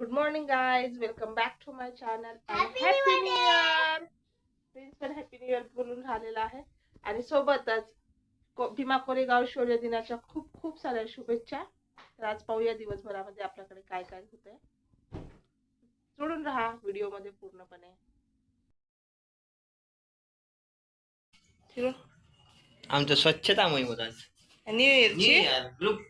Good morning guys welcome back to my channel Happy happy New new Year! Year prince पण happy new year बोलून राहिलेला आहे. आणि सोबतच भीमा कोरेगाव शौर्य दिनाच्या खूप खूप साऱ्या शुभेच्छा. तर आज पाहूया दिवसभरामध्ये आपल्याकडे काय काय होतंय. जोडून राहा व्हिडिओमध्ये पूर्णपणे. आमचं स्वच्छता मोहीम होता आज. न्यू इयरची ग्रुप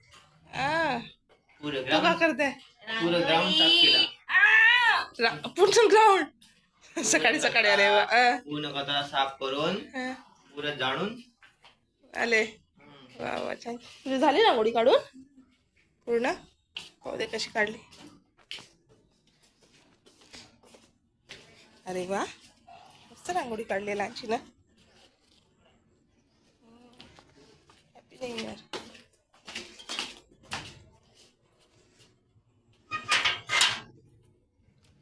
पुरं तू का ग्राउंड करते पुरं ग्राउंड साफ केला. पूर्ण ग्राउंड सकाळी सकाळी अरे वा अं, पूर्ण कचरा साफ करून अं, पुरं जाणून. आले. वा वा छान. तुझी झाली रांगोळी काढून? पूर्ण? पाहू दे कशी काढली? अरे वा. मस्त रांगोळी काढली लहानची ना हॅपी न्यू इयर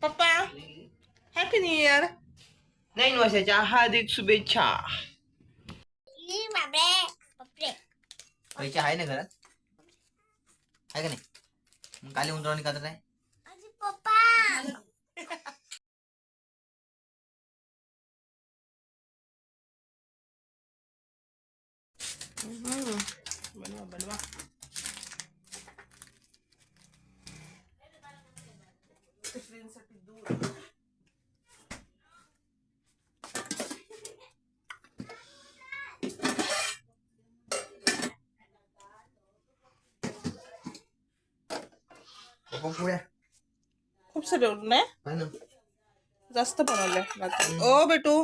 पप्पा हॅपी न्यू इयर नवीन वर्षाच्या हार्दिक शुभेच्छा पैसे आहे ना घरात आहे का नाही मग काली आहे अजी पप्पा बनवा बनवा खूप सारे नाही? जास्त बनवलंय रात्री. ओ बेटू.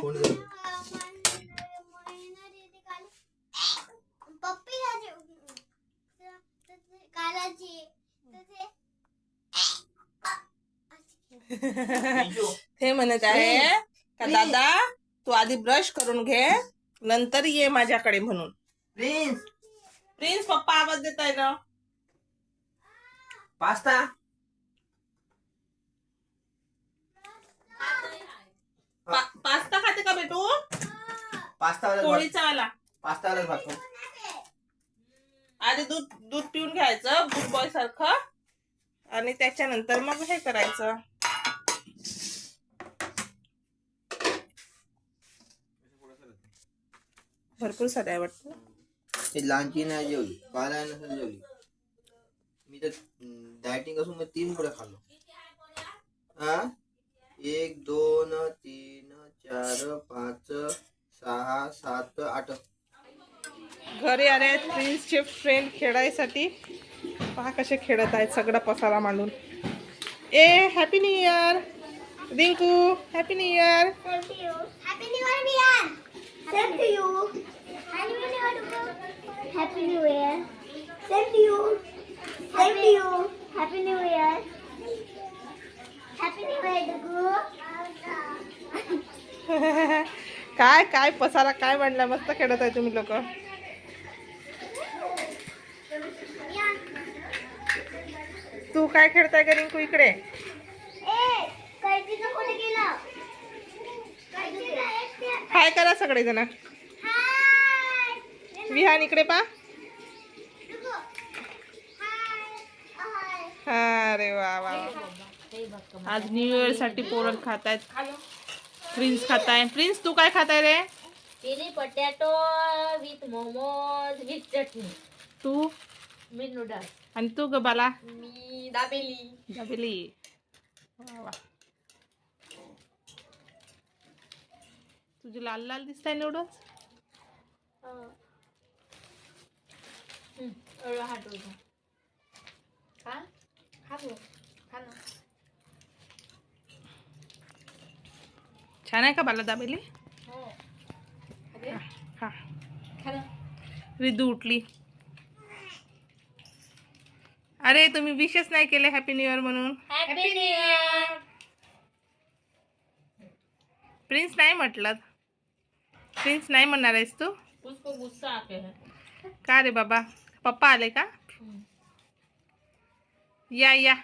हे म्हणत आहे का दादा तू आधी ब्रश करून घे नंतर ये माझ्याकडे म्हणून. प्रिन्स प्रिन्स पप्पा आवाज देत आहे ना. पास्ता पा- पास्ता खाते का बेटू पास्ता पोळीचा वाला पास्ता वाला भात आधी दूध दूध पिऊन घ्यायचं गुड बॉय सारखं. आणि त्याच्यानंतर मग हे करायचं. भरपूर सारे आहे वाटतं. ते लहानची नाही जेवली बाला नसेल जेवली. मी तर डायटिंग असून मी तीन पुढे खाल्लो. हा? एक दोन तीन चार पाच सहा सात आठ. घरी आले आहेत प्रिन्सचे फ्रेंड खेळायसाठी. पहा कसे खेळत आहेत सगळा पसारा मांडून. ए happy new year Rinku happy new year Thank you. Happy New Year, Mian. Same to you. काय काय पसारा काय मांडला मस्त खेळत आहे तुम्ही लोक. तू काय खेळताय का रिंकू इकडे काय करा सगळेजण. विहान इकडे पा. हा अरे वा वा. आज न्यू इयरसाठी पोरं खात आहेत प्रिन्स खाताय प्रिन्स तू काय खाताय रे? Chilli potato with momos with chutney Tu? With noodles आणि तू ग बाला? मी दाबेली. दाबेली. वा वा. तुझे लाल लाल दिसत आहे नूडल्स एवढं हात होतं आहे का बाला दाबेली हो अरे हा रिदू उठली। अरे तुम्ही विशेष नाही केले हॅपी न्यू इयर म्हणून हॅपी न्यू इयर प्रिन्स नाही म्हटलं प्रिन्स नाही म्हणणार आहेस तू। उसको गुस्सा आते हैं। का रे बाबा? पप्पा आले का? या या।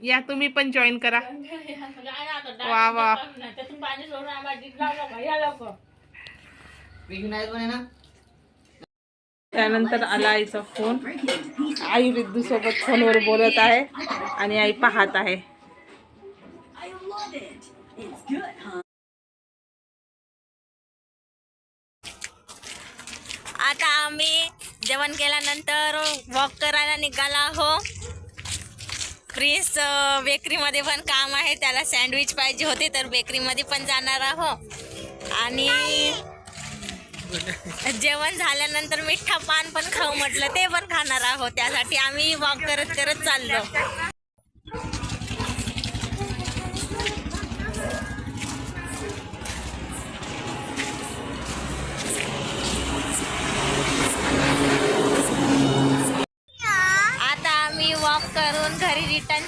या तुम्ही पण जॉईन करा. वा, वा. त्यानंतर आला आईचा फोन आई रिद्धू सोबत फोनवर बोलत आहे आणि आई पाहत आहे. आता आम्ही जेवण केल्यानंतर वॉक करायला निघाला आहो प्रिन्स बेकरीमध्ये पण काम आहे. त्याला सँडविच पाहिजे होते तर बेकरीमध्ये पण जाणार आहो आणि जेवण झाल्यानंतर मिठ्ठा पान पण खाऊ म्हटलं ते पण खाणार आहोत. त्यासाठी आम्ही वॉक करत करत चाललो.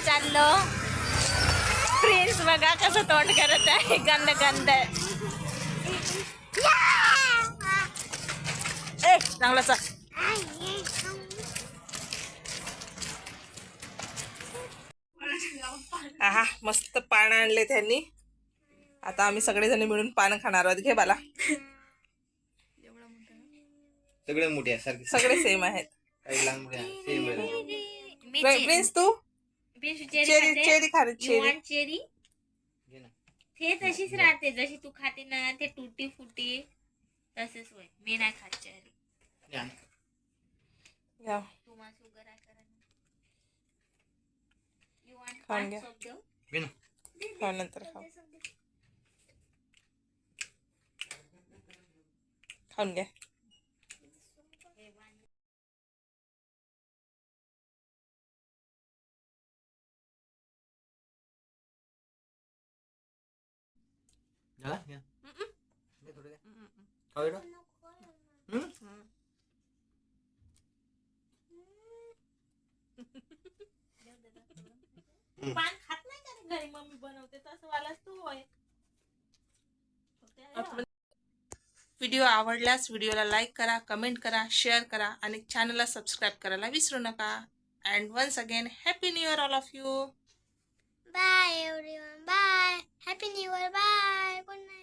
चाललो. प्रिन्स बघा कसं तोंड करत आहे. गंद गंद ए चांगला चल आहा मस्त पान आणले त्यांनी. आता आम्ही सगळेजण मिळून पान खाणार आहोत. घे बाला. सगळे मोठे सगळे सेम आहेत. प्रिन्स तू? चेरी चेरी चेरी खा रे? घे ना. ते तशीच राहते जशी तू खाते ना ते तुटी फुटी तसेच होय. मी नाही खात चेरी. घे आण. या. तुम्हाला शुगर आहे करा यू वॉन्ट खाऊन घ्या. घे ना. खा नंतर खाऊ. खाऊन घ्या. बेटा. हम्म? पान खात नाही का रे घरी मम्मी बनवते तसं वालाच तू होय व्हिडिओ आवडल्यास व्हिडिओला लाईक करा कमेंट करा शेअर करा आणि चॅनलला सबस्क्राईब करायला विसरू नका. And once again happy new year all of you Bye everyone. Bye. Happy New Year. Bye. Good night.